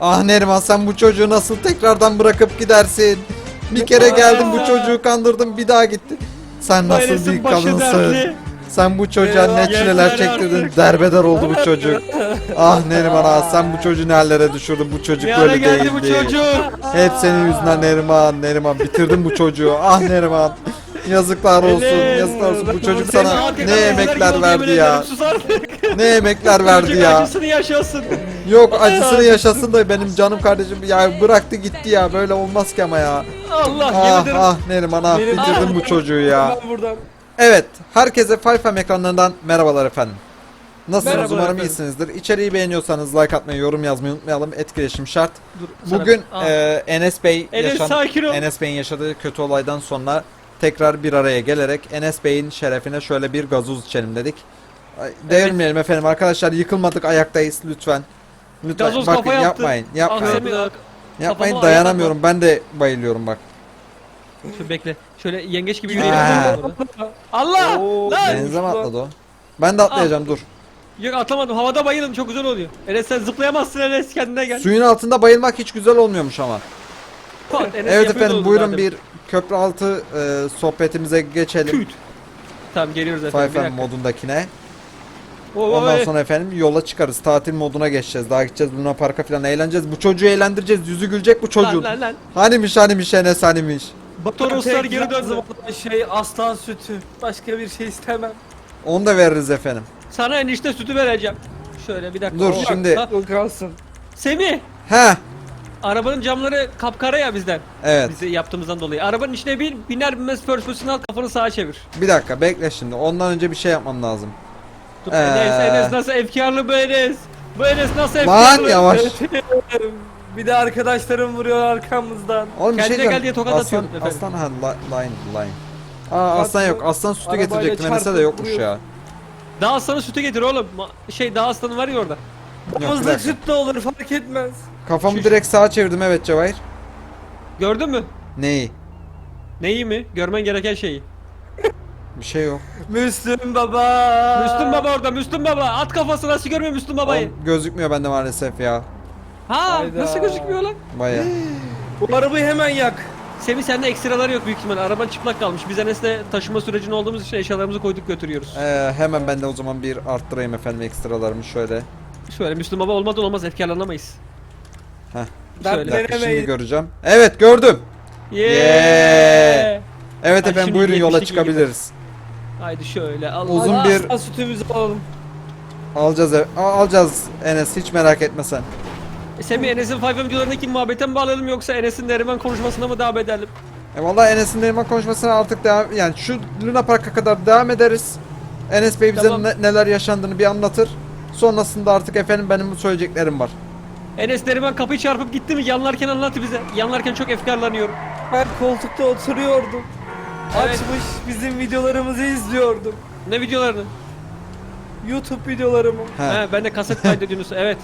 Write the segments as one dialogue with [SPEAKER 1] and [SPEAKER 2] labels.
[SPEAKER 1] Ah Neriman sen bu çocuğu nasıl tekrardan bırakıp gidersin? Bir kere geldim bu çocuğu kandırdım bir daha gitti. Sen nasıl bir kadınsın? Sen bu çocuğa ne çileler çektirdin. Derbeder oldu bu çocuk. Ah Neriman ah sen bu çocuğu ne hallere düşürdün. Bu çocuk böyle
[SPEAKER 2] geldi
[SPEAKER 1] değildi.
[SPEAKER 2] bu çocuk?
[SPEAKER 1] Hep senin yüzünden Neriman. Neriman bitirdin bu çocuğu. Ah Neriman. Yazıklar olsun. Yazıklar olsun. Bu çocuk sana ne
[SPEAKER 2] güzel
[SPEAKER 1] emekler
[SPEAKER 2] gibi
[SPEAKER 1] verdi
[SPEAKER 2] yemin
[SPEAKER 1] ya. Ne emekler verdi ya.
[SPEAKER 2] acısını yaşasın.
[SPEAKER 1] Yok acısını yaşasın da benim canım kardeşim ya bıraktı gitti ya. Böyle olmaz ki ama ya.
[SPEAKER 2] Allah yemin
[SPEAKER 1] Ah
[SPEAKER 2] ederim.
[SPEAKER 1] ah Neriman ah bitirdin bu çocuğu ya. Evet, herkese Fifem ekranlarından merhabalar efendim. Nasılsınız?
[SPEAKER 2] Merhabalar
[SPEAKER 1] Umarım
[SPEAKER 2] efendim.
[SPEAKER 1] iyisinizdir. İçeriği beğeniyorsanız like atmayı, yorum yazmayı unutmayalım. Etkileşim şart.
[SPEAKER 2] Dur,
[SPEAKER 1] Bugün e, Enes Bey
[SPEAKER 2] Enes
[SPEAKER 1] yaşan
[SPEAKER 2] sakin ol.
[SPEAKER 1] Enes Bey'in yaşadığı kötü olaydan sonra tekrar bir araya gelerek Enes Bey'in şerefine şöyle bir gazoz içelim dedik. Devirmeyelim efendim arkadaşlar yıkılmadık ayaktayız lütfen. Lütfen
[SPEAKER 2] Gazoz
[SPEAKER 1] bakın
[SPEAKER 2] kafa yaptı.
[SPEAKER 1] yapmayın yapmayın. Yapmayın
[SPEAKER 2] kafama
[SPEAKER 1] dayanamıyorum ben de bayılıyorum bak.
[SPEAKER 2] Şöyle bekle. Şöyle yengeç gibi yürüyelim. Allah!
[SPEAKER 3] Oo,
[SPEAKER 2] Lan!
[SPEAKER 1] Denize mi atladı o? Ben de atlayacağım dur.
[SPEAKER 2] Yok atlamadım. Havada bayıldım. Çok güzel oluyor. Enes sen zıplayamazsın Enes. Kendine gel.
[SPEAKER 1] Suyun altında bayılmak hiç güzel olmuyormuş ama. Evet efendim buyurun
[SPEAKER 2] zaten.
[SPEAKER 1] bir köprü altı e, sohbetimize geçelim.
[SPEAKER 2] Küt. Tamam geliyoruz efendim. Dakika.
[SPEAKER 1] modundakine.
[SPEAKER 2] Oo,
[SPEAKER 1] Ondan sonra efendim yola çıkarız. Tatil moduna geçeceğiz. Daha gideceğiz Luna Park'a falan eğleneceğiz. Bu çocuğu eğlendireceğiz. Yüzü gülecek bu çocuğun.
[SPEAKER 2] Lan lan lan.
[SPEAKER 1] Hanimiş hanimiş Enes hanimiş.
[SPEAKER 2] Toroslar
[SPEAKER 3] Tek
[SPEAKER 2] geri döndü.
[SPEAKER 3] lazım olan şey aslan sütü. Başka bir şey istemem.
[SPEAKER 1] Onu da veririz efendim.
[SPEAKER 2] Sana enişte sütü vereceğim. Şöyle bir dakika.
[SPEAKER 1] Dur, şimdi-
[SPEAKER 3] kalsın.
[SPEAKER 2] Semih.
[SPEAKER 1] He.
[SPEAKER 2] Arabanın camları kapkara ya bizden.
[SPEAKER 1] Evet.
[SPEAKER 2] Bizi yaptığımızdan dolayı. Arabanın içine bin, biner binmez first person al kafanı sağa çevir.
[SPEAKER 1] Bir dakika bekle şimdi. Ondan önce bir şey yapmam lazım.
[SPEAKER 2] Dur,
[SPEAKER 1] Ee.
[SPEAKER 2] Enes, Enes nasıl efkarlı bu Enes? Bu Enes nasıl
[SPEAKER 1] Lan
[SPEAKER 2] efkarlı?
[SPEAKER 1] yavaş.
[SPEAKER 3] bir de arkadaşlarım vuruyor arkamızdan.
[SPEAKER 1] Oğlum şey
[SPEAKER 2] Kendine gel
[SPEAKER 1] diyeceğim.
[SPEAKER 2] diye tokat
[SPEAKER 1] aslan,
[SPEAKER 2] atıyorum efendim.
[SPEAKER 1] aslan ha li- line line. Aa aslan yok. Aslan sütü getirecektim. Enes'e de yokmuş ya.
[SPEAKER 3] vuruyor.
[SPEAKER 2] Daha aslanı sütü getir oğlum. Şey daha aslanı var ya orada.
[SPEAKER 3] Mızlık
[SPEAKER 1] dakika.
[SPEAKER 3] süt de olur fark etmez.
[SPEAKER 1] Kafamı
[SPEAKER 2] Şuş.
[SPEAKER 1] direkt sağa çevirdim evet Cevahir.
[SPEAKER 2] Gördün mü?
[SPEAKER 1] Neyi?
[SPEAKER 2] Neyi mi? Görmen gereken şeyi.
[SPEAKER 1] Bir şey yok.
[SPEAKER 3] Müslüm baba.
[SPEAKER 2] Müslüm Baba orada. Müslüm Baba. At kafasına nasıl görmüyor Müslüm Baba'yı?
[SPEAKER 1] Oğlum, gözükmüyor bende maalesef ya.
[SPEAKER 2] Ha
[SPEAKER 3] Hayda.
[SPEAKER 2] nasıl gözükmüyor lan?
[SPEAKER 1] Baya.
[SPEAKER 3] Bu arabayı hemen yak.
[SPEAKER 2] Semih sende ekstralar yok büyük ihtimal. Araban çıplak kalmış. Biz Enes'le taşıma sürecinde olduğumuz için eşyalarımızı koyduk götürüyoruz.
[SPEAKER 1] Ee, hemen ben de o zaman bir arttırayım efendim ekstralarımı şöyle.
[SPEAKER 2] Şöyle Müslüm Baba olmadan olmaz efkarlanamayız.
[SPEAKER 1] Heh.
[SPEAKER 3] Ben
[SPEAKER 2] Şöyle.
[SPEAKER 1] Bir dakika şimdi
[SPEAKER 3] Denemeyin.
[SPEAKER 1] göreceğim. Evet gördüm.
[SPEAKER 2] Yeah.
[SPEAKER 1] Evet
[SPEAKER 2] Ay,
[SPEAKER 1] efendim
[SPEAKER 2] şimdi
[SPEAKER 1] buyurun yola
[SPEAKER 2] 72
[SPEAKER 1] çıkabiliriz.
[SPEAKER 2] Haydi şöyle Allah.
[SPEAKER 1] Uzun
[SPEAKER 3] Hadi
[SPEAKER 1] bir-
[SPEAKER 3] Aslan sütümüzü alalım.
[SPEAKER 1] Alacağız ev- a- alacağız Enes hiç merak etme sen.
[SPEAKER 2] E, Semih Enes'in Five videolarındaki muhabbete mi bağlayalım yoksa Enes'in Neriman konuşmasına mı devam edelim?
[SPEAKER 1] E vallahi Enes'in Neriman konuşmasına artık devam yani şu Luna Park'a kadar devam ederiz. Enes Bey bize
[SPEAKER 2] Tamam.
[SPEAKER 1] ne- neler yaşandığını bir anlatır. Sonrasında artık efendim benim bu söyleyeceklerim var.
[SPEAKER 2] Enes Neriman kapıyı çarpıp gitti mi? Yanlarken anlat bize. Yanlarken çok efkarlanıyorum.
[SPEAKER 3] Ben koltukta oturuyordum.
[SPEAKER 2] Evet.
[SPEAKER 3] Açmış bizim videolarımızı izliyordum.
[SPEAKER 2] Ne videolarını?
[SPEAKER 3] YouTube videolarımı.
[SPEAKER 1] He.
[SPEAKER 2] He, ben de kaset kaydediyorsunuz. Evet.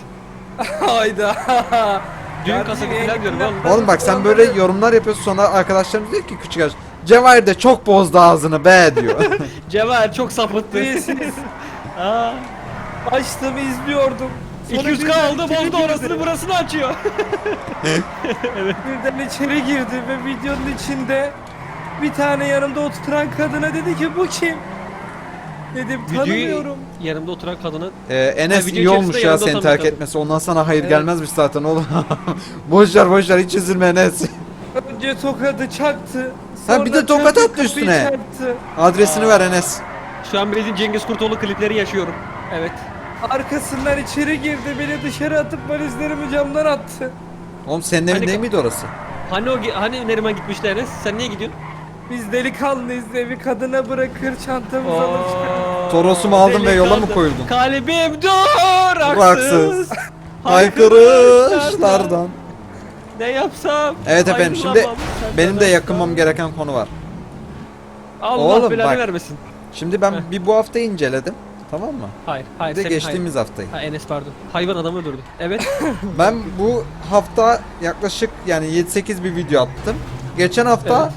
[SPEAKER 3] Hayda.
[SPEAKER 2] Düğün kaseti falan diyorum oğlum.
[SPEAKER 1] Oğlum bak sen böyle yorumlar yapıyorsun sonra arkadaşlarım diyor ki küçük yaş. Cevahir de çok bozdu ağzını be diyor.
[SPEAKER 2] Cevher çok sapıttı. Aa,
[SPEAKER 3] Açtım izliyordum. Sonra
[SPEAKER 2] 200k
[SPEAKER 3] birden
[SPEAKER 2] aldı
[SPEAKER 3] içeri
[SPEAKER 2] bozdu
[SPEAKER 3] girdi.
[SPEAKER 2] orasını burasını açıyor.
[SPEAKER 3] Birden içeri girdi ve videonun içinde bir tane yanımda oturan kadına dedi ki bu kim? Dedim tanımıyorum.
[SPEAKER 2] yanımda oturan kadını
[SPEAKER 1] Ee, Enes
[SPEAKER 2] Ha, video
[SPEAKER 1] iyi olmuş
[SPEAKER 2] içerisinde
[SPEAKER 1] ya
[SPEAKER 2] yanında
[SPEAKER 1] seni terk
[SPEAKER 2] bakalım.
[SPEAKER 1] etmesi. Ondan sana hayır
[SPEAKER 3] Evet.
[SPEAKER 1] gelmezmiş zaten oğlum. boşver boşver hiç üzülme Enes.
[SPEAKER 3] Önce tokadı çaktı.
[SPEAKER 1] Ha, bir de
[SPEAKER 3] sonra
[SPEAKER 1] tokat attı
[SPEAKER 3] kapıyı
[SPEAKER 1] üstüne.
[SPEAKER 3] çarptı.
[SPEAKER 1] Adresini
[SPEAKER 2] Aa.
[SPEAKER 1] ver Enes.
[SPEAKER 2] şu an bildiğin Cengiz Kurtoğlu klipleri yaşıyorum. Evet.
[SPEAKER 3] Arkasından içeri girdi beni dışarı atıp valizlerimi camdan attı.
[SPEAKER 1] Oğlum senin evin
[SPEAKER 2] Hani-
[SPEAKER 1] değil miydi orası?
[SPEAKER 2] Hani o hani Neriman gitmişti Enes? Sen niye gidiyorsun?
[SPEAKER 3] Biz delikanlıyız evi kadına bırakır çantamızı alır çıkarız.
[SPEAKER 1] Torosumu aldın ve yola mı koyuldun?
[SPEAKER 2] Kalbim duraksız.
[SPEAKER 1] Duraksız.
[SPEAKER 2] Haykırışlardan.
[SPEAKER 1] Haykırışlardan.
[SPEAKER 2] Ne yapsam?
[SPEAKER 1] Evet efendim şimdi
[SPEAKER 2] ayrılamam
[SPEAKER 1] benim de
[SPEAKER 2] senden
[SPEAKER 1] yakınmam gereken konu var.
[SPEAKER 2] Allah
[SPEAKER 1] Oğlum
[SPEAKER 2] belanı
[SPEAKER 1] bak.
[SPEAKER 2] vermesin.
[SPEAKER 1] Şimdi ben bir bu hafta inceledim. Tamam mı?
[SPEAKER 2] Hayır,
[SPEAKER 1] Bir
[SPEAKER 2] hayır.
[SPEAKER 1] de
[SPEAKER 2] Semih,
[SPEAKER 1] geçtiğimiz haftayı.
[SPEAKER 2] hayır. Ha Enes pardon. Hayvan adamı öldürdü. Evet.
[SPEAKER 1] Ben bu hafta yaklaşık yani 7-8 bir video attım. Geçen hafta
[SPEAKER 2] Evet.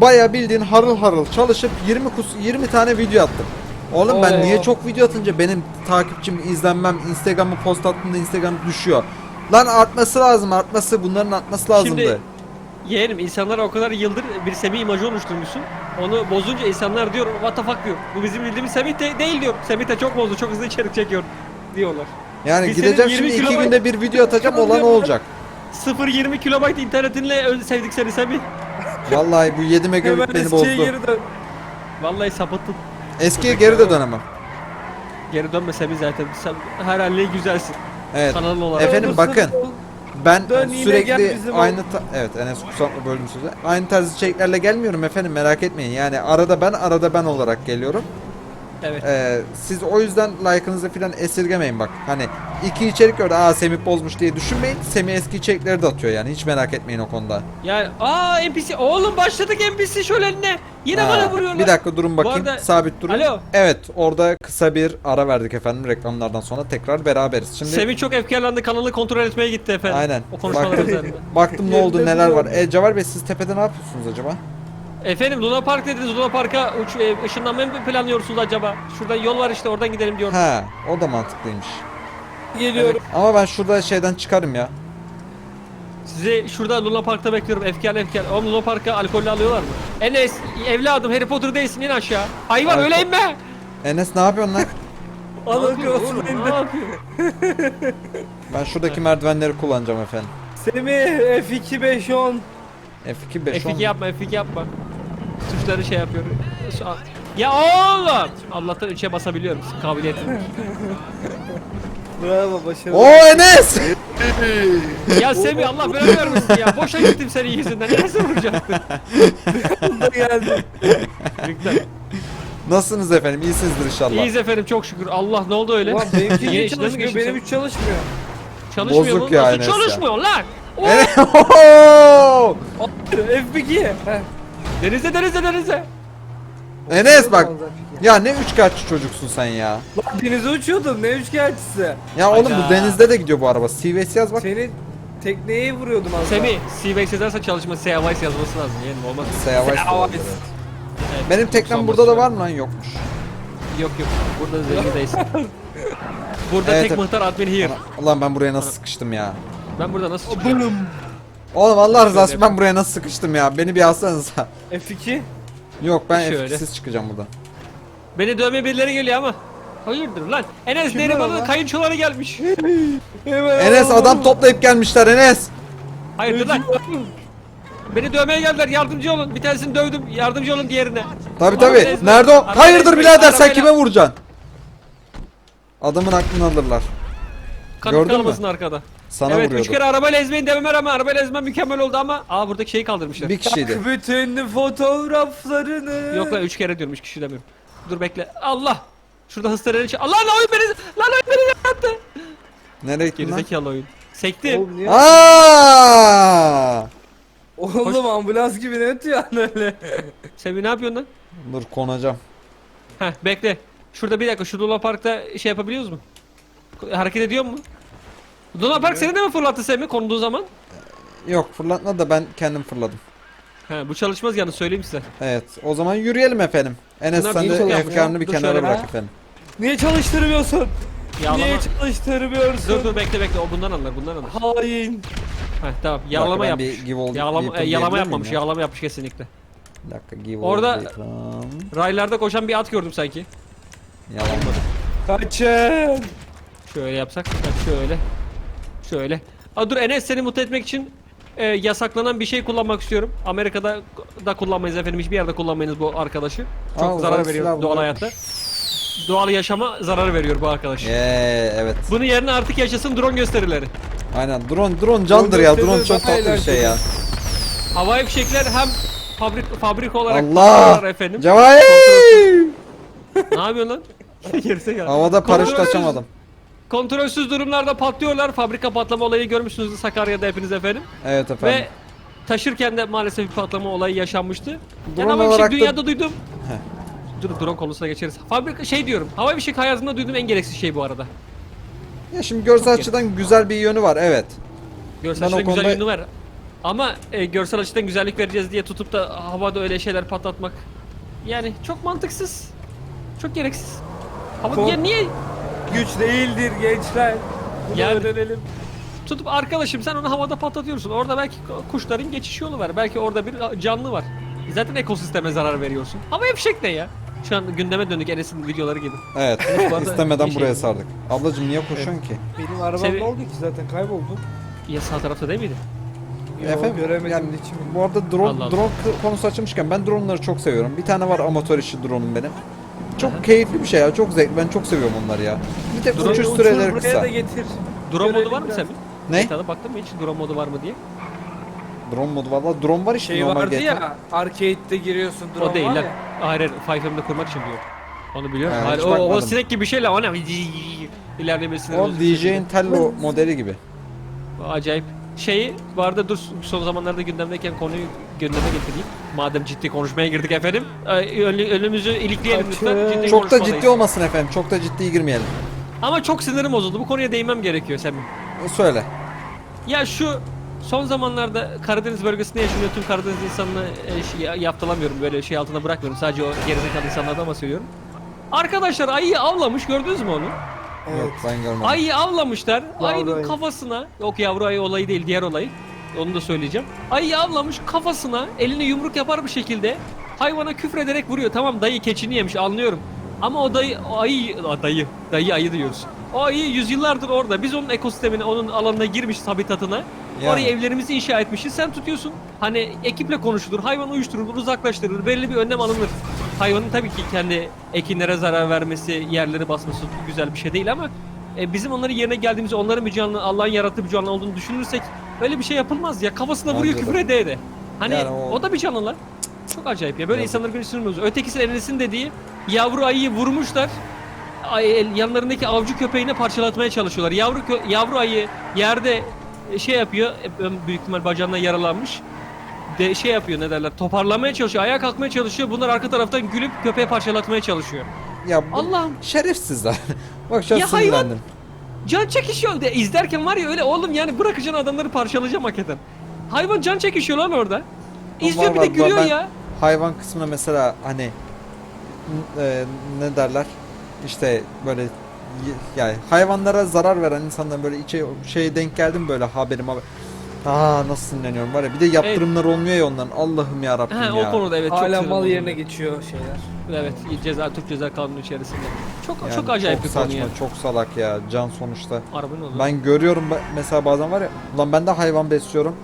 [SPEAKER 1] baya bildiğin harıl harıl çalışıp 20 kus 20 tane video attım. Oğlum ben
[SPEAKER 3] Oo.
[SPEAKER 1] niye çok video atınca benim takipçim izlenmem Instagram'ı post attığımda Instagram düşüyor. Lan artması lazım artması bunların artması lazımdı.
[SPEAKER 2] Şimdi yeğenim insanlar o kadar yıldır bir Semih imajı oluşturmuşsun. Onu bozunca insanlar diyor what the fuck diyor. Bu bizim bildiğimiz Semih de değil diyor. Semih de çok bozdu çok hızlı içerik çekiyor diyorlar.
[SPEAKER 1] yani
[SPEAKER 2] biz
[SPEAKER 1] gideceğim
[SPEAKER 2] senin
[SPEAKER 1] şimdi
[SPEAKER 2] 20
[SPEAKER 1] iki
[SPEAKER 2] kilobayt-
[SPEAKER 1] günde bir video atacağım olan olacak.
[SPEAKER 2] 0-20 kilobayt internetinle ö- sevdik seni Semih.
[SPEAKER 1] Vallahi bu 7 megabit
[SPEAKER 3] Hemen
[SPEAKER 1] beni
[SPEAKER 3] eskiye
[SPEAKER 1] bozdu.
[SPEAKER 3] geri dön.
[SPEAKER 2] Vallahi sapıttın.
[SPEAKER 1] Eskiye geri de dönemem.
[SPEAKER 2] Geri dönme Semih zaten. Sen her haline güzelsin.
[SPEAKER 1] Evet.
[SPEAKER 2] Kanalın olarak.
[SPEAKER 1] Efendim bakın. Ben
[SPEAKER 3] Dön yine gel
[SPEAKER 1] sürekli
[SPEAKER 3] bizim
[SPEAKER 1] aynı ta- evet Enes bakma böldüm sözü. Aynı tarz içeriklerle gelmiyorum efendim merak etmeyin. Yani arada ben arada ben olarak geliyorum.
[SPEAKER 2] Evet.
[SPEAKER 1] Ee, siz o yüzden like'ınızı falan esirgemeyin bak. Hani iki içerik gördü. Aa Semih bozmuş diye düşünmeyin. Semih eski içerikleri de atıyor yani. Hiç merak etmeyin o konuda.
[SPEAKER 2] Yani aa NPC oğlum başladık NPC şölenine. Yine
[SPEAKER 1] Ha,
[SPEAKER 2] bana vuruyorlar.
[SPEAKER 1] Bir dakika durun bakayım.
[SPEAKER 2] arada-
[SPEAKER 1] Sabit durun.
[SPEAKER 2] Alo.
[SPEAKER 1] Evet orada kısa bir ara verdik efendim reklamlardan sonra tekrar beraberiz. Şimdi
[SPEAKER 2] Semih çok efkarlandı kanalı kontrol etmeye gitti efendim.
[SPEAKER 1] Aynen.
[SPEAKER 2] O konuşmalar
[SPEAKER 1] Baktım-
[SPEAKER 2] üzerinde.
[SPEAKER 1] baktım ne oldu neler var. E Cavar Bey siz tepede ne yapıyorsunuz acaba?
[SPEAKER 2] Efendim Luna Park dediniz. Luna Park'a uç, e, ışınlanmayı mı planlıyorsunuz acaba? Şuradan yol var işte oradan gidelim diyor.
[SPEAKER 1] Ha o da mantıklıymış.
[SPEAKER 3] Geliyorum.
[SPEAKER 1] Ama ben şurada şeyden çıkarım ya.
[SPEAKER 2] Sizi şurada Luna Park'ta bekliyorum. Efkar efkar. Oğlum Luna Park'a alkollü alıyorlar mı? Enes evladım Harry Potter değilsin in aşağı. Hayvan
[SPEAKER 1] Alkol-
[SPEAKER 2] öyle inme.
[SPEAKER 1] Enes ne yapıyorsun lan?
[SPEAKER 2] Ne oğlum,
[SPEAKER 3] cross'unu
[SPEAKER 2] Ne yapıyor?
[SPEAKER 1] Ben şuradaki merdivenleri kullanacağım efendim.
[SPEAKER 3] Semih F2 5 10.
[SPEAKER 1] F2 5
[SPEAKER 2] F2 yapma F2 yapma. Tuşları şey yapıyor. Ya oğlum! Allah'tan 3'e basabiliyorum kabiliyetim.
[SPEAKER 3] Bravo başarılı.
[SPEAKER 1] Oo Enes!
[SPEAKER 2] ya Semih Allah belanı vermesin ya. Boşa gittim senin yüzünden. Neresi vuracaktın?
[SPEAKER 3] da geldi.
[SPEAKER 1] Nasılsınız efendim? İyisinizdir inşallah.
[SPEAKER 2] İyiyiz efendim çok şükür. Allah ne oldu öyle?
[SPEAKER 3] Ulan benimki niye çalışmıyor? Benim hiç çalışmıyor.
[SPEAKER 2] Çalışmıyor
[SPEAKER 1] Bozuk
[SPEAKER 2] mu?
[SPEAKER 1] ya
[SPEAKER 2] Nasıl
[SPEAKER 1] Enes ya.
[SPEAKER 2] çalışmıyor lan? Oo!
[SPEAKER 1] Enes! Oho!
[SPEAKER 3] F2. Heh.
[SPEAKER 2] Denize denize denize.
[SPEAKER 1] Enes bak. Ya ne üçkağıtçı çocuksun sen ya.
[SPEAKER 3] Lan denize uçuyordun ne üçkağıtçısı.
[SPEAKER 1] Ya oğlum
[SPEAKER 2] Hayda.
[SPEAKER 1] bu denizde de gidiyor bu araba. CVS yaz bak.
[SPEAKER 3] Seni tekneye vuruyordum az
[SPEAKER 2] Semih, Seabass yazarsa çalışma Seabass yazması lazım. Yani olmaz.
[SPEAKER 3] Daha.
[SPEAKER 1] Evet. Benim teknem burada da var mı lan? Yokmuş.
[SPEAKER 2] Yok yok. Burada zengindeyiz. Burada
[SPEAKER 1] Evet,
[SPEAKER 2] tek
[SPEAKER 1] evet.
[SPEAKER 2] muhtar admin here.
[SPEAKER 1] Ulan- Ulan ben buraya nasıl sıkıştım ya.
[SPEAKER 2] Ben burada nasıl çıkacağım?
[SPEAKER 1] Oğlum Allah rızası için ben buraya nasıl sıkıştım ya. Beni bir alsanıza.
[SPEAKER 3] F2.
[SPEAKER 1] Yok ben
[SPEAKER 2] Şöyle.
[SPEAKER 1] F2'siz çıkacağım buradan.
[SPEAKER 2] Beni dövmeye birileri geliyor ama. Hayırdır lan? Enes
[SPEAKER 3] Kim
[SPEAKER 2] Neriman'ın
[SPEAKER 3] lan?
[SPEAKER 2] kayınçoları gelmiş.
[SPEAKER 1] Enes adam toplayıp gelmişler Enes.
[SPEAKER 2] Hayırdır lan? Beni dövmeye geldiler yardımcı olun. Bir tanesini dövdüm yardımcı olun diğerine.
[SPEAKER 1] Tabi tabi. Nerede o?
[SPEAKER 2] arabayla
[SPEAKER 1] Hayırdır birader sen
[SPEAKER 2] arabayla-
[SPEAKER 1] kime vuracaksın? Adamın aklını alırlar.
[SPEAKER 2] Kanıt
[SPEAKER 1] Gördün mü?
[SPEAKER 2] kalmasın arkada.
[SPEAKER 1] Sana
[SPEAKER 2] evet
[SPEAKER 1] vuruyordu.
[SPEAKER 2] üç kere arabayla ezmeyin dememe rağmen arabayla ezmem mükemmel oldu ama aa buradaki şeyi kaldırmışlar.
[SPEAKER 1] Bir kişiydi.
[SPEAKER 3] Bütün fotoğraflarını.
[SPEAKER 2] Yok lan 3 kere diyorum 3 kişi demiyorum. Dur bekle. Allah! Şurada hız treni. Allah lan oyun beni lan oyun beni yaptı.
[SPEAKER 1] Nereye gittin lan?
[SPEAKER 2] Gerizekalı oyun. Sektim.
[SPEAKER 3] Oğlum, niye?
[SPEAKER 1] Aa!
[SPEAKER 3] Oğlum ambulans gibi ne ötüyor lan öyle?
[SPEAKER 2] Semih ne yapıyorsun lan?
[SPEAKER 1] Dur konacağım.
[SPEAKER 2] Heh bekle. Şurada bir dakika şu Luna Park'ta şey yapabiliyoruz mu? Hareket ediyor mu? Luna Park seni de mi fırlattı Semih konduğu zaman?
[SPEAKER 1] Yok fırlatma da ben kendim fırladım.
[SPEAKER 2] He bu çalışmaz yani söyleyeyim size.
[SPEAKER 1] Evet o zaman yürüyelim efendim. Enes
[SPEAKER 2] Bunlar
[SPEAKER 1] sen de efkarını bir
[SPEAKER 2] Dur
[SPEAKER 1] kenara
[SPEAKER 2] şöyle
[SPEAKER 1] bırak efendim.
[SPEAKER 3] Niye çalıştırmıyorsun?
[SPEAKER 2] Yağlama.
[SPEAKER 3] Niye çalıştırmıyorsun?
[SPEAKER 2] Dur dur bekle bekle o bundan alır bundan alır.
[SPEAKER 3] Hain.
[SPEAKER 2] Heh tamam yağlama
[SPEAKER 1] ben
[SPEAKER 2] yapmış.
[SPEAKER 1] bir give all-
[SPEAKER 2] Yağlama, e, yağlama yapmamış
[SPEAKER 1] ya?
[SPEAKER 2] yağlama yapmış kesinlikle.
[SPEAKER 1] Bir dakika give
[SPEAKER 2] Orada-
[SPEAKER 1] little-
[SPEAKER 2] Raylarda koşan bir at gördüm sanki.
[SPEAKER 1] Yalan.
[SPEAKER 3] Kaçın.
[SPEAKER 2] Şöyle yapsak. Bak şöyle. Şöyle. Aa, dur Enes seni mutlu etmek için e, yasaklanan bir şey kullanmak istiyorum. Amerika'da da kullanmayız efendim. Hiçbir yerde kullanmayınız bu arkadaşı. Çok
[SPEAKER 1] Aa,
[SPEAKER 2] zarar veriyor doğal
[SPEAKER 1] bunlar.
[SPEAKER 2] hayatta. Doğal yaşama zarar veriyor bu arkadaş.
[SPEAKER 1] Eee evet.
[SPEAKER 2] Bunun yerine artık yaşasın drone gösterileri.
[SPEAKER 1] Aynen drone drone candır ya. Drone çok tatlı bir şey ya.
[SPEAKER 2] Havai fişekler hem fabrik fabrika olarak
[SPEAKER 1] Allah!
[SPEAKER 2] efendim.
[SPEAKER 1] Cevahir!
[SPEAKER 2] ne yapıyorsun lan? Gerisi gel.
[SPEAKER 1] Havada paraşüt açamadım.
[SPEAKER 2] Kontrolsüz durumlarda patlıyorlar. Fabrika patlama olayı görmüşsünüzdür Sakarya'da hepiniz efendim.
[SPEAKER 1] Evet efendim.
[SPEAKER 2] Ve taşırken de maalesef bir patlama olayı yaşanmıştı.
[SPEAKER 1] Drone
[SPEAKER 2] ben havai
[SPEAKER 1] olarak
[SPEAKER 2] fişek
[SPEAKER 1] da-
[SPEAKER 2] dünyada duydum. Dur drone konusuna geçeriz. Fabrika şey diyorum. Havai fişek hayatımda duyduğum en gereksiz şey bu arada.
[SPEAKER 1] Ya şimdi görsel açıdan güzel bir yönü var evet.
[SPEAKER 2] Görsel
[SPEAKER 1] Ben o
[SPEAKER 2] açıdan güzel
[SPEAKER 1] konuda-
[SPEAKER 2] yönü var. Ama e, görsel açıdan güzellik vereceğiz diye tutup da havada öyle şeyler patlatmak yani çok mantıksız. Çok gereksiz. Hava
[SPEAKER 3] Kon-
[SPEAKER 2] ya niye
[SPEAKER 3] Güç değildir gençler. Bunu
[SPEAKER 2] Yani-
[SPEAKER 3] öğrenelim.
[SPEAKER 2] tutup arkadaşım sen onu havada patlatıyorsun. Orada belki kuşların geçiş yolu var. Belki orada bir canlı var. Zaten ekosisteme zarar veriyorsun. Ama fişek ne ya? Şu an gündeme döndük Enes'in videoları gibi.
[SPEAKER 1] Evet. istemeden
[SPEAKER 2] şey-
[SPEAKER 1] buraya sardık. Ablacım niye koşuyorsun ki?
[SPEAKER 3] Benim arabam
[SPEAKER 2] Sevi-
[SPEAKER 3] ne oldu ki zaten kayboldu.
[SPEAKER 2] Ya sağ tarafta değil miydi?
[SPEAKER 3] Yo,
[SPEAKER 1] Efendim,
[SPEAKER 3] göremedim
[SPEAKER 1] yani
[SPEAKER 3] içimi.
[SPEAKER 1] Bu arada drone,
[SPEAKER 2] Allah Allah.
[SPEAKER 1] drone konusu açılmışken ben drone'ları çok seviyorum. Bir tane var amatör işi drone'um benim. Çok
[SPEAKER 2] Aha.
[SPEAKER 1] keyifli bir şey ya. Çok zevkli. Ben çok seviyorum onları ya. Bir tek
[SPEAKER 2] Drone
[SPEAKER 1] uçuş
[SPEAKER 3] Uçur
[SPEAKER 1] süreleri
[SPEAKER 3] buraya
[SPEAKER 1] kısa.
[SPEAKER 3] da getir.
[SPEAKER 2] Drone
[SPEAKER 3] Görelim
[SPEAKER 2] modu var mı
[SPEAKER 3] biraz.
[SPEAKER 2] Semih?
[SPEAKER 1] Ne?
[SPEAKER 2] GTA'da baktın mı hiç drone modu var mı diye?
[SPEAKER 1] Drone modu valla. Drone var işte
[SPEAKER 3] Şey
[SPEAKER 1] normal
[SPEAKER 3] vardı
[SPEAKER 1] GTA.
[SPEAKER 3] ya arcade'de giriyorsun drone
[SPEAKER 2] o değil
[SPEAKER 3] var
[SPEAKER 2] lan.
[SPEAKER 3] ya.
[SPEAKER 2] Hayır hayır 5M'de kurmak için diyor. Onu biliyorum.
[SPEAKER 1] Ha,
[SPEAKER 2] Hayır,
[SPEAKER 1] hiç
[SPEAKER 2] o, o
[SPEAKER 1] bakmadım.
[SPEAKER 2] sinek gibi bir şeyle o ne? İlerlemesini
[SPEAKER 1] O DJ'in Tello modeli gibi.
[SPEAKER 2] Acayip. Şeyi bu arada dur son zamanlarda gündemdeyken konuyu gündeme getireyim. Madem ciddi konuşmaya girdik efendim. Önü- önümüzü ilikleyelim lütfen. Ciddi
[SPEAKER 1] Çok da ciddi olmasın efendim. Çok da ciddi girmeyelim.
[SPEAKER 2] Ama çok sinirim bozuldu. Bu konuya değinmem gerekiyor Semih.
[SPEAKER 1] Söyle.
[SPEAKER 2] Ya şu son zamanlarda Karadeniz bölgesinde yaşayan tüm Karadeniz insanını e, şey, yaptılamıyorum. Böyle şey altına bırakmıyorum. Sadece o gerizekalı insanlardan bahsediyorum. Arkadaşlar ayıyı avlamış gördünüz mü onu?
[SPEAKER 3] Evet.
[SPEAKER 1] Yok ben görmedim.
[SPEAKER 2] Ayıyı avlamışlar. Ayının
[SPEAKER 3] ayı.
[SPEAKER 2] kafasına, yok yavru ayı olayı değil diğer olayı. Onu da söyleyeceğim. Ayıyı avlamış kafasına elini yumruk yapar bir şekilde hayvana küfrederek vuruyor. Tamam dayı keçini yemiş anlıyorum. Ama o dayı, o ayı, Aa, dayı, dayı ayı diyoruz. O ayı yüzyıllardır orada. Biz onun ekosistemine, onun alanına girmişiz habitatına.
[SPEAKER 1] Yani.
[SPEAKER 2] Oraya evlerimizi inşa etmişiz. Sen tutuyorsun. Hani ekiple konuşulur, hayvan uyuşturulur, uzaklaştırılır, belli bir önlem alınır. Hayvanın tabii ki kendi ekinlere zarar vermesi, yerleri basması güzel bir şey değil ama e, bizim onların yerine geldiğimizde onların bir canlı, Allah'ın yarattığı bir canlı olduğunu düşünürsek öyle bir şey yapılmaz ya. Kafasına vuruyor
[SPEAKER 1] de.
[SPEAKER 2] küfür ede ede. Hani
[SPEAKER 1] Yani
[SPEAKER 2] o...
[SPEAKER 1] o-
[SPEAKER 2] da bir canlı lan. Çok acayip ya. Böyle
[SPEAKER 1] Yazık.
[SPEAKER 2] insanları sürmüyoruz. Ötekisi Enes'in dediği yavru ayıyı vurmuşlar. Ay, el- yanlarındaki avcı köpeğine parçalatmaya çalışıyorlar. Yavru kö- yavru ayı yerde e, şey yapıyor. e, Büyük ihtimal bacağından yaralanmış. De şey yapıyor ne derler? Toparlamaya çalışıyor. Ayağa kalkmaya çalışıyor. Bunlar arka taraftan gülüp köpeğe parçalatmaya çalışıyor.
[SPEAKER 1] Ya bu
[SPEAKER 2] Allah'ım
[SPEAKER 1] şerefsizler. Bak şu an
[SPEAKER 2] Ya hayvan-
[SPEAKER 1] sinirlendim.
[SPEAKER 2] can çekişiyor de izlerken var ya öyle oğlum yani bırakacaksın adamları parçalayacağım hakikaten. Hayvan can çekişiyor lan orada. İzliyor bir de
[SPEAKER 1] var,
[SPEAKER 2] gülüyor
[SPEAKER 1] ben-
[SPEAKER 2] ya.
[SPEAKER 1] Hayvan kısmına mesela hani n- e, ne derler? İşte böyle y- yani hayvanlara zarar veren insanların böyle içe şey denk geldim böyle haberim haber. Aa nasıl sinirleniyorum var ya bir de yaptırımlar olmuyor ya onların Allah'ım ya Rabbim
[SPEAKER 2] He,
[SPEAKER 1] ya.
[SPEAKER 2] o konuda evet çok
[SPEAKER 3] Hala mal yerine geçiyor şeyler.
[SPEAKER 2] Evet ceza Türk ceza kanunu içerisinde. Çok
[SPEAKER 1] Yani
[SPEAKER 2] çok acayip
[SPEAKER 1] çok
[SPEAKER 2] bir
[SPEAKER 1] saçma,
[SPEAKER 2] konu ya.
[SPEAKER 1] çok salak ya can sonuçta.
[SPEAKER 2] Arabanın olur.
[SPEAKER 1] Ben görüyorum mesela bazen var ya ulan ben de hayvan besliyorum.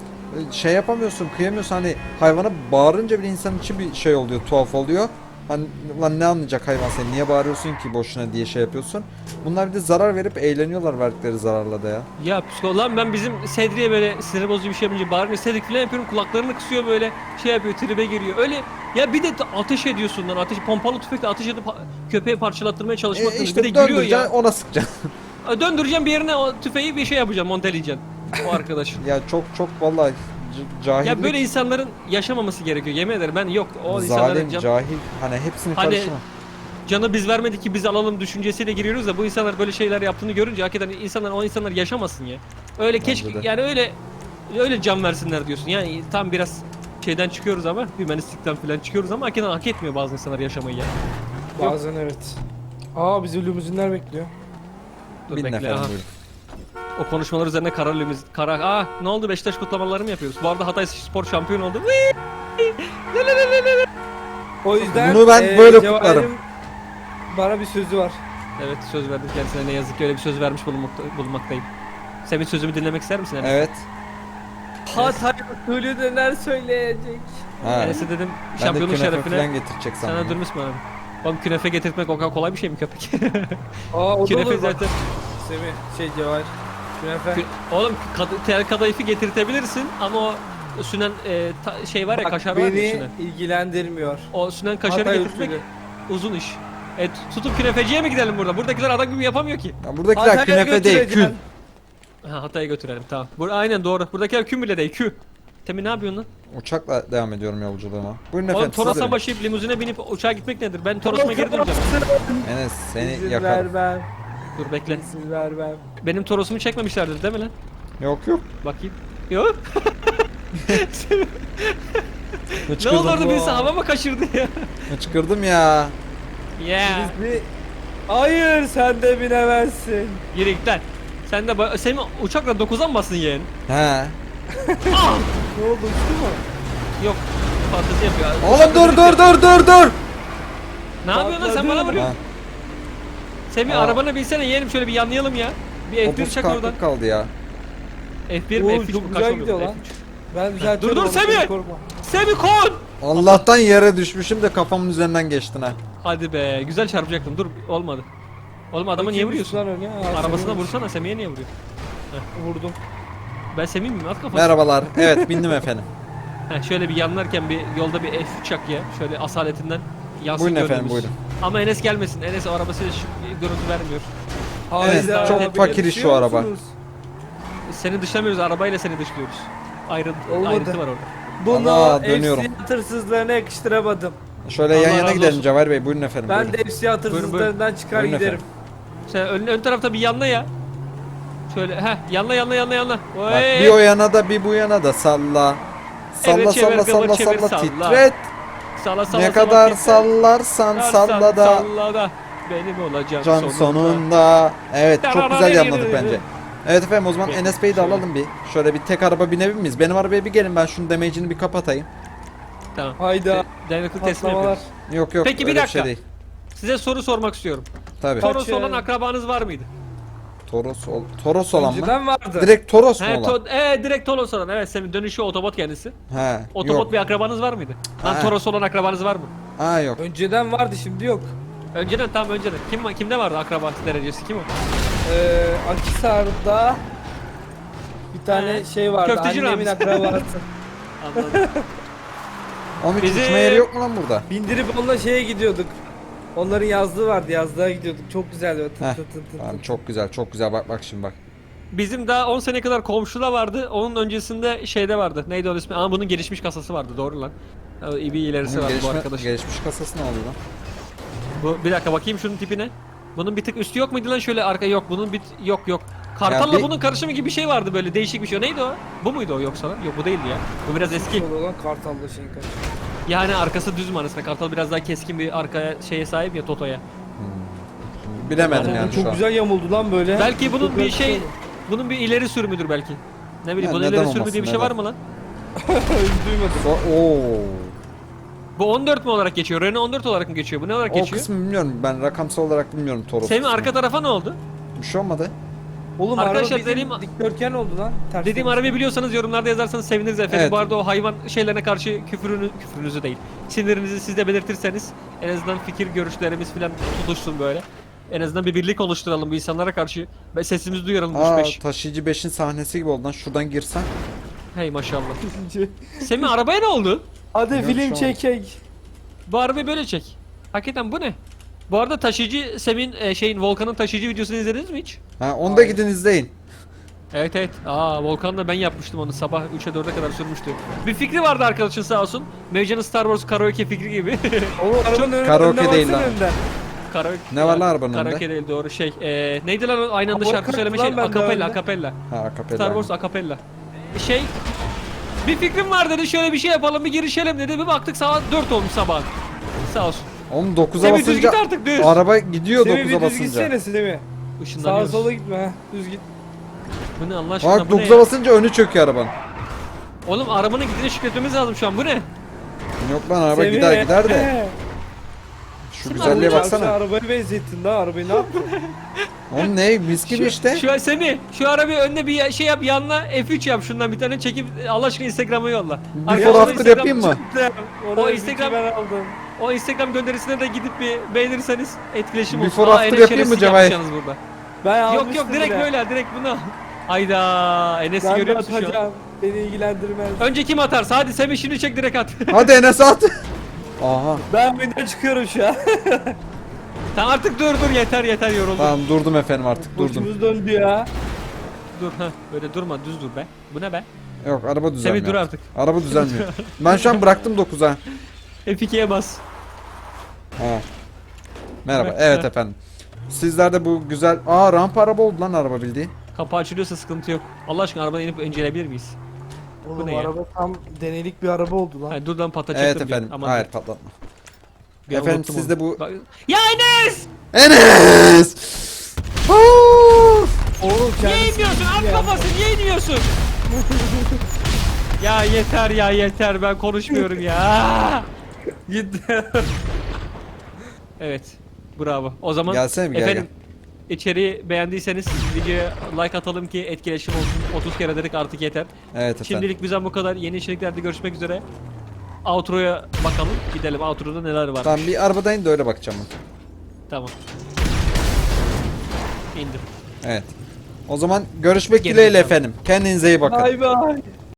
[SPEAKER 1] E, Şey yapamıyorsun, kıyamıyorsun hani hayvana bağırınca bile insanın için bir şey oluyor, tuhaf oluyor. Hani lan ne anlayacak hayvan seni niye bağırıyorsun ki boşuna diye şey yapıyorsun. Bunlar bir de zarar verip eğleniyorlar verdikleri zararla da ya.
[SPEAKER 2] Ya psiko lan ben bizim Sedri'ye böyle sinir bozucu bir şey yapınca bağırınca Sedrik falan yapıyorum kulaklarını kısıyor böyle şey yapıyor tribe giriyor. Öyle ya bir de ateş ediyorsun lan ateş pompalı tüfekle ateş edip köpeği parçalattırmaya çalışmak
[SPEAKER 1] E,
[SPEAKER 2] bir
[SPEAKER 1] işte
[SPEAKER 2] de gülüyor
[SPEAKER 1] döndüreceksin
[SPEAKER 2] ya.
[SPEAKER 1] ona sıkacaksın.
[SPEAKER 2] Döndüreceğim bir yerine o tüfeği bir şey yapacağım monteleyeceksin. O arkadaş.
[SPEAKER 1] ya çok çok vallahi c- cahillik,
[SPEAKER 2] ya böyle insanların yaşamaması gerekiyor yemin ederim ben yok o insanların
[SPEAKER 1] zalim,
[SPEAKER 2] can,
[SPEAKER 1] cahil hani hepsini
[SPEAKER 2] Hani-
[SPEAKER 1] karıştırma.
[SPEAKER 2] canı biz vermedik ki biz alalım düşüncesiyle giriyoruz da bu insanlar böyle şeyler yaptığını görünce hakikaten insanlar o insanlar yaşamasın ya. Öyle keşke
[SPEAKER 1] de.
[SPEAKER 2] yani öyle öyle can versinler diyorsun. Yani tam biraz şeyden çıkıyoruz ama hümanistlikten falan çıkıyoruz ama hakikaten hak etmiyor bazı insanlar yaşamayı ya. Yok.
[SPEAKER 3] Bazen evet. Aa bizi limuzinler bekliyor.
[SPEAKER 2] Dur
[SPEAKER 1] Bin
[SPEAKER 2] bekle.
[SPEAKER 1] efendim
[SPEAKER 2] aha.
[SPEAKER 1] buyurun.
[SPEAKER 2] O konuşmalar üzerine kara limiz kara Aa ne oldu Beşiktaş kutlamaları mı yapıyoruz? Bu arada Hatay Spor şampiyon oldu.
[SPEAKER 3] O yüzden
[SPEAKER 1] Bunu ben
[SPEAKER 3] eee,
[SPEAKER 1] böyle
[SPEAKER 3] Cevahir'in
[SPEAKER 1] kutlarım.
[SPEAKER 3] Bana bir sözü var.
[SPEAKER 2] Evet söz verdim kendisine ne yazık ki öyle bir söz vermiş bulunmakta, bulunmaktayım. Senin sözümü dinlemek ister misin Enes?
[SPEAKER 1] Evet.
[SPEAKER 3] Hatay usulü neler söyleyecek.
[SPEAKER 1] Ha.
[SPEAKER 2] Enes'e dedim
[SPEAKER 1] Ben de
[SPEAKER 2] şampiyonluk
[SPEAKER 1] künefe
[SPEAKER 2] şerefine
[SPEAKER 1] getirecek
[SPEAKER 2] sana
[SPEAKER 1] sandım.
[SPEAKER 2] durmuş mu abi? Oğlum künefe getirtmek o kadar kolay bir şey mi köpek?
[SPEAKER 3] Aa o da
[SPEAKER 2] künefe
[SPEAKER 3] olur bak.
[SPEAKER 2] zaten.
[SPEAKER 3] Semih şey Cevahir. Künefe.
[SPEAKER 2] Kü- Oğlum kad tel kadayıfı getirtebilirsin ama o sünen e, ta- şey var ya
[SPEAKER 3] Bak,
[SPEAKER 2] kaşar var ya
[SPEAKER 3] beni ilgilendirmiyor.
[SPEAKER 2] O sünen kaşarı
[SPEAKER 3] Hatay
[SPEAKER 2] getirtmek
[SPEAKER 3] usulü.
[SPEAKER 2] uzun iş. E tutup künefeciye mi gidelim burada? Buradakiler adam gibi yapamıyor ki.
[SPEAKER 1] Ya buradakiler
[SPEAKER 3] Hatay'a
[SPEAKER 1] künefe değil, kül.
[SPEAKER 3] götüreceksin.
[SPEAKER 2] Ha Hatay'a götürelim tamam. Bur aynen doğru. Buradakiler küm bile değil kü. Temin ne yapıyorsun lan?
[SPEAKER 1] Uçakla devam ediyorum yolculuğuma. Buyurun
[SPEAKER 2] Oğlum
[SPEAKER 1] efendim siz
[SPEAKER 2] Toros'a
[SPEAKER 1] de
[SPEAKER 2] başlayıp limuzine binip uçağa gitmek nedir? Ben Toros'uma geri döneceğim.
[SPEAKER 1] Enes seni
[SPEAKER 3] İzin
[SPEAKER 1] yakarım.
[SPEAKER 3] vermem.
[SPEAKER 2] Dur bekle.
[SPEAKER 3] İzin vermem.
[SPEAKER 2] Benim Toros'umu çekmemişlerdir değil mi lan?
[SPEAKER 1] Yok yok.
[SPEAKER 2] Bakayım. Yok. ne oldu orada birisi hava mı kaçırdı ya?
[SPEAKER 1] Hıçkırdım ya.
[SPEAKER 2] Yeah.
[SPEAKER 3] Biz bir... Hayır sen de binemezsin.
[SPEAKER 2] Lan. Sen de ba- Semih uçakla 9'a mı basın yeğen?
[SPEAKER 1] He.
[SPEAKER 2] Ah!
[SPEAKER 3] Ne oldu uçtu mu?
[SPEAKER 2] Yok. Fantezi yapıyor.
[SPEAKER 1] Oğlum dur dur dur dur dur.
[SPEAKER 2] Ne yapıyorsun lan sen
[SPEAKER 3] Patladı.
[SPEAKER 2] bana
[SPEAKER 1] Ha,
[SPEAKER 2] vuruyorsun. Semih
[SPEAKER 1] Aa.
[SPEAKER 2] arabana binsene yeğenim şöyle bir yanlayalım ya. Bir F1
[SPEAKER 1] 30
[SPEAKER 2] çak oradan.
[SPEAKER 1] kalkıp kaldı ya.
[SPEAKER 2] F1 mi
[SPEAKER 3] Oo,
[SPEAKER 2] F3
[SPEAKER 3] çok
[SPEAKER 2] mü
[SPEAKER 3] güzel
[SPEAKER 2] kaç
[SPEAKER 3] gidiyor
[SPEAKER 2] oluyor?
[SPEAKER 3] lan.
[SPEAKER 2] F3.
[SPEAKER 3] Ben düzeltiyorum.
[SPEAKER 2] dur,
[SPEAKER 3] onu,
[SPEAKER 2] Semih!
[SPEAKER 3] seni korkma.
[SPEAKER 2] Semih kon!
[SPEAKER 1] Allah'tan yere düşmüşüm de kafamın üzerinden geçtin ha.
[SPEAKER 2] Hadi be güzel çarpacaktım dur olmadı. Oğlum adama niye
[SPEAKER 3] Bakayım
[SPEAKER 2] vuruyorsun? Arabasına
[SPEAKER 3] Semih
[SPEAKER 2] vursana Semih'e niye vuruyorsun?
[SPEAKER 3] Vurdum.
[SPEAKER 2] Ben Semih miyim? At kafasını.
[SPEAKER 1] Merhabalar. Evet bindim efendim.
[SPEAKER 2] Heh, şöyle bir yanlarken bir yolda bir F3 çak ya. Şöyle asaletinden yansın
[SPEAKER 1] Buyurun efendim, buyurun.
[SPEAKER 2] Ama Enes gelmesin. Enes o arabası şu görüntü vermiyor.
[SPEAKER 1] Evet,
[SPEAKER 3] Hayda,
[SPEAKER 1] çok fakir iş şu araba.
[SPEAKER 3] musunuz?
[SPEAKER 2] Seni dışlamıyoruz arabayla seni dışlıyoruz. Ayrıntı,
[SPEAKER 3] Olmadı.
[SPEAKER 2] ayrıntı var orada.
[SPEAKER 3] Bunu
[SPEAKER 1] Ana, dönüyorum.
[SPEAKER 3] FC hırsızlarına yakıştıramadım.
[SPEAKER 1] Şöyle
[SPEAKER 2] Allah
[SPEAKER 1] yan yana
[SPEAKER 2] razı
[SPEAKER 1] gidelim
[SPEAKER 2] olsun.
[SPEAKER 1] Cevher Bey. Buyurun efendim.
[SPEAKER 3] Ben
[SPEAKER 1] buyurun.
[SPEAKER 3] de FC hırsızlarından çıkar
[SPEAKER 1] Buyurun
[SPEAKER 3] giderim.
[SPEAKER 2] Sen ön, ön tarafta bir yanla ya. Şöyle heh yanla yanla yanla yanla.
[SPEAKER 1] Bak,
[SPEAKER 2] Oy.
[SPEAKER 1] bir o yana da bir bu yana da salla. Salla
[SPEAKER 2] Evet, çevir,
[SPEAKER 1] salla
[SPEAKER 2] kıvır,
[SPEAKER 1] salla
[SPEAKER 2] çevir,
[SPEAKER 1] salla
[SPEAKER 2] salla.
[SPEAKER 1] titret.
[SPEAKER 2] Salla salla
[SPEAKER 1] ne
[SPEAKER 2] salla,
[SPEAKER 1] kadar
[SPEAKER 2] titre.
[SPEAKER 1] sallarsan salla da
[SPEAKER 2] Salla da. Benim olacağım
[SPEAKER 1] can
[SPEAKER 2] sonunda.
[SPEAKER 1] sonunda. Evet çok güzel yanladık bence. Evet efendim o zaman
[SPEAKER 2] Evet,
[SPEAKER 1] Enes Bey'i de
[SPEAKER 2] şöyle.
[SPEAKER 1] alalım bir. Şöyle bir tek araba binebilir miyiz? Benim arabaya bir gelin ben şunun damage'ini bir kapatayım.
[SPEAKER 2] Tamam.
[SPEAKER 3] Hayda.
[SPEAKER 2] Dayanıklı teslim yapıyoruz.
[SPEAKER 1] Yok yok
[SPEAKER 2] Peki, bir dakika.
[SPEAKER 1] şey değil.
[SPEAKER 2] Size soru sormak istiyorum.
[SPEAKER 1] Tabii.
[SPEAKER 2] Toros olan akrabanız var mıydı?
[SPEAKER 1] Toros, ol, Toros olan mı?
[SPEAKER 3] Önceden vardı.
[SPEAKER 1] Direkt Toros mu
[SPEAKER 2] He,
[SPEAKER 1] olan?
[SPEAKER 2] to- e, direkt Toros olan. Evet senin dönüşü otobot kendisi.
[SPEAKER 1] He.
[SPEAKER 2] Otobot
[SPEAKER 1] yok.
[SPEAKER 2] bir akrabanız var mıydı? Lan
[SPEAKER 1] Ha.
[SPEAKER 2] Toros olan akrabanız var mı?
[SPEAKER 1] Aa yok.
[SPEAKER 3] Önceden vardı şimdi yok.
[SPEAKER 2] Önceden tam önceden. Kim kimde vardı akrabası derecesi kim o?
[SPEAKER 3] Ee, Akisar'da bir tane
[SPEAKER 2] He.
[SPEAKER 3] şey vardı.
[SPEAKER 2] Köfteci
[SPEAKER 3] Annemin
[SPEAKER 2] Ramiz.
[SPEAKER 3] akrabası.
[SPEAKER 2] Anladım.
[SPEAKER 1] Onun
[SPEAKER 2] Bizi-
[SPEAKER 1] uçma yeri yok mu lan burada?
[SPEAKER 3] Bindirip onunla şeye gidiyorduk. Onların yazlığı vardı. Yazlığa gidiyorduk. Çok güzeldi. Böyle
[SPEAKER 1] Heh,
[SPEAKER 3] Tı tı tı tı
[SPEAKER 1] Tamam
[SPEAKER 3] tı.
[SPEAKER 1] çok güzel çok güzel bak bak şimdi bak.
[SPEAKER 2] Bizim daha 10 sene kadar komşuda vardı. Onun öncesinde şeyde vardı. Neydi onun ismi? Ama bunun gelişmiş kasası vardı. Doğru lan. O, Bir ilerisi
[SPEAKER 1] Bunun
[SPEAKER 2] vardı bu
[SPEAKER 1] gelişme,
[SPEAKER 2] arkadaş.
[SPEAKER 1] gelişmiş kasası ne oldu lan?
[SPEAKER 2] Bu, bir dakika bakayım şunun tipine. Bunun bir tık üstü yok muydu lan şöyle arka yok. Bunun bir yok yok. Kartal'la
[SPEAKER 1] Ya bir-
[SPEAKER 2] bunun karışımı gibi bir şey vardı böyle değişik bir şey. Neydi o? Bu muydu o yoksa lan? Yok bu değildi ya. Bu biraz eski.
[SPEAKER 3] Sol olan Kartal'da şeyin karşı.
[SPEAKER 2] Yani arkası düz manasında. Kartal biraz daha keskin bir arkaya şeye sahip ya Toto'ya.
[SPEAKER 1] Bilemedim
[SPEAKER 2] Ama
[SPEAKER 1] yani
[SPEAKER 3] Çok
[SPEAKER 1] şu an.
[SPEAKER 3] güzel yamuldu lan böyle.
[SPEAKER 2] Belki bunun
[SPEAKER 3] Çok
[SPEAKER 2] bir şey bunun bir ileri sürümüdür belki. Ne bileyim
[SPEAKER 1] Ya
[SPEAKER 2] bunun
[SPEAKER 1] neden
[SPEAKER 2] ileri sürümü
[SPEAKER 1] olmasın,
[SPEAKER 2] diye bir şey
[SPEAKER 1] neden?
[SPEAKER 2] var mı lan?
[SPEAKER 3] Duymadım.
[SPEAKER 1] So- Oo.
[SPEAKER 2] Bu 14 mu olarak geçiyor? Renault 14 olarak mı geçiyor? Bu ne olarak
[SPEAKER 1] O
[SPEAKER 2] geçiyor?
[SPEAKER 1] kısmı bilmiyorum ben rakamsal olarak bilmiyorum Toros. Kısmını.
[SPEAKER 2] arka tarafa ne oldu?
[SPEAKER 1] Bir şey olmadı.
[SPEAKER 3] Oğlum
[SPEAKER 2] Arkadaşlar
[SPEAKER 3] araba dediğim dikdörtgen oldu lan. Ters
[SPEAKER 2] Dediğim arabayı biliyorsanız yorumlarda yazarsanız seviniriz efendim.
[SPEAKER 1] Evet.
[SPEAKER 2] Bu arada o hayvan şeylerine karşı küfürünü, küfürünüzü değil. Sinirinizi siz de belirtirseniz en azından fikir görüşlerimiz falan tutuşsun böyle. En azından bir birlik oluşturalım bu insanlara karşı ve sesimizi duyuralım
[SPEAKER 1] Aa
[SPEAKER 2] 5
[SPEAKER 1] taşıyıcı 5'in sahnesi gibi oldu lan şuradan girsen.
[SPEAKER 2] Hey maşallah. Semih arabaya ne oldu?
[SPEAKER 3] Hadi
[SPEAKER 1] Yok,
[SPEAKER 3] film
[SPEAKER 1] an-
[SPEAKER 3] çekek.
[SPEAKER 2] Bu arabayı böyle çek. Hakikaten bu ne? Bu arada taşıyıcı Sem'in e, şeyin Volkan'ın taşıyıcı videosunu izlediniz mi hiç?
[SPEAKER 1] Ha onu da gidin izleyin.
[SPEAKER 2] Evet evet. Aa Volkan'la ben yapmıştım onu sabah 3'e 4'e kadar sürmüştü. Bir fikri vardı arkadaşın sağ olsun. Mevcan'ın Star Wars karaoke fikri gibi.
[SPEAKER 3] Oğlum arabanın
[SPEAKER 1] Karaoke değil lan.
[SPEAKER 2] karaoke.
[SPEAKER 1] Ne var lan arabanın
[SPEAKER 2] Karaoke değil doğru şey. Ee, neydi lan aynı anda şarkı söyleme şey? Akapella akapella.
[SPEAKER 1] Ha akapella.
[SPEAKER 2] Star Wars akapella. Şey bir fikrim var dedi şöyle bir şey yapalım bir girişelim dedi bir baktık saat 4 olmuş sabah. Sağ olsun.
[SPEAKER 1] Oğlum 9'a
[SPEAKER 2] Semih düz
[SPEAKER 1] basınca
[SPEAKER 2] git artık düz.
[SPEAKER 1] araba gidiyor
[SPEAKER 3] Semih
[SPEAKER 1] 9'a
[SPEAKER 3] bir düz
[SPEAKER 1] basınca.
[SPEAKER 3] gitsene Semih. Sağa
[SPEAKER 2] Işınlanıyoruz.
[SPEAKER 3] sola gitme ha. Düz git.
[SPEAKER 2] Bu ne Allah aşkına
[SPEAKER 1] Bak
[SPEAKER 2] bu ne
[SPEAKER 1] 9'a
[SPEAKER 2] ya?
[SPEAKER 1] basınca önü çöküyor arabanın.
[SPEAKER 2] Oğlum arabanın gidine şükretmemiz lazım şu an bu ne?
[SPEAKER 1] Yok lan araba
[SPEAKER 3] Semih.
[SPEAKER 1] gider gider de. Şu
[SPEAKER 2] Semih,
[SPEAKER 1] güzelliğe
[SPEAKER 2] araba
[SPEAKER 3] Baksana. Arabayı benzettin lan arabayı ne yaptın?
[SPEAKER 1] Oğlum ne mis gibi işte.
[SPEAKER 2] Şu an Semih şu arabayı önüne bir şey yap yanına F3 yap şundan bir tane çekip Allah aşkına Instagram'a yolla.
[SPEAKER 1] Before
[SPEAKER 2] Arkadaşlar
[SPEAKER 1] after
[SPEAKER 2] Instagram-
[SPEAKER 1] yapayım mı?
[SPEAKER 3] Orada
[SPEAKER 2] Instagram-
[SPEAKER 3] ben aldım.
[SPEAKER 2] O Instagram gönderisine de gidip bir beğenirseniz etkileşim olsun.
[SPEAKER 1] Before
[SPEAKER 2] Aa,
[SPEAKER 1] after
[SPEAKER 2] Enes
[SPEAKER 1] yapayım mı
[SPEAKER 2] şerefsiz
[SPEAKER 1] Cevahir?
[SPEAKER 2] yapacaksınız burada.
[SPEAKER 3] Ben
[SPEAKER 2] Yok
[SPEAKER 3] almıştım
[SPEAKER 2] yok direkt
[SPEAKER 3] bile.
[SPEAKER 2] böyle direkt bunu. Hayda Enes'i
[SPEAKER 3] Ben de
[SPEAKER 2] görüyor musun şu an?
[SPEAKER 3] atacağım. Beni ilgilendirmez.
[SPEAKER 2] Önce kim atarsa hadi Semih şimdi çek direkt at.
[SPEAKER 1] Hadi Enes at. Aha.
[SPEAKER 3] Ben oyundan çıkıyorum şu an.
[SPEAKER 2] tamam artık dur dur yeter yeter yoruldum.
[SPEAKER 1] Tamam durdum efendim artık durdum.
[SPEAKER 3] Başımız döndü ya.
[SPEAKER 2] Dur ha böyle durma düz dur be. Bu ne be?
[SPEAKER 1] Yok araba düzelmiyor.
[SPEAKER 2] Dur artık.
[SPEAKER 1] Araba düzelmiyor. ben şu an bıraktım 9'a.
[SPEAKER 2] F2'ye bas.
[SPEAKER 1] Ha. Merhaba.
[SPEAKER 2] Evet,
[SPEAKER 1] Evet efendim. Sizlerde bu güzel... Aa rampa araba oldu lan araba bildiğin.
[SPEAKER 2] Kapı açılıyorsa sıkıntı yok. Allah aşkına arabadan inip inceleyebilir miyiz?
[SPEAKER 3] Oğlum
[SPEAKER 2] ne ya?
[SPEAKER 3] araba tam denelik bir araba oldu lan.
[SPEAKER 2] Hayır dur lan patlayacaktım.
[SPEAKER 1] Evet efendim.
[SPEAKER 2] Aman
[SPEAKER 1] Hayır patlatma.
[SPEAKER 2] bir an
[SPEAKER 1] efendim,
[SPEAKER 2] unuttum
[SPEAKER 1] siz
[SPEAKER 2] onu.
[SPEAKER 1] de bu-
[SPEAKER 2] Bak- Ya Enes!
[SPEAKER 1] Enes! Aa!
[SPEAKER 3] Oğlum
[SPEAKER 2] Niye
[SPEAKER 3] kendisi
[SPEAKER 2] inmiyorsun? At
[SPEAKER 3] ya.
[SPEAKER 2] kafası niye inmiyorsun? ya yeter ya yeter ben konuşmuyorum ya.
[SPEAKER 3] Gitti.
[SPEAKER 2] Evet. Bravo. O zaman
[SPEAKER 1] Gelsene bir, gel,
[SPEAKER 2] efendim içeriği beğendiyseniz videoya like atalım ki etkileşim olsun. 30 kere dedik artık yeter.
[SPEAKER 1] Evet efendim.
[SPEAKER 2] Şimdilik bizden bu kadar. Yeni içeriklerde görüşmek üzere. Outro'ya bakalım. Gidelim. Outro'da neler var.
[SPEAKER 1] Tamam bir arabadan in de öyle bakacağım ben.
[SPEAKER 2] Tamam. İndim.
[SPEAKER 1] Evet. O zaman görüşmek
[SPEAKER 2] Geri
[SPEAKER 1] dileğiyle efendim. Kendinize iyi bakın.
[SPEAKER 3] Bay bay.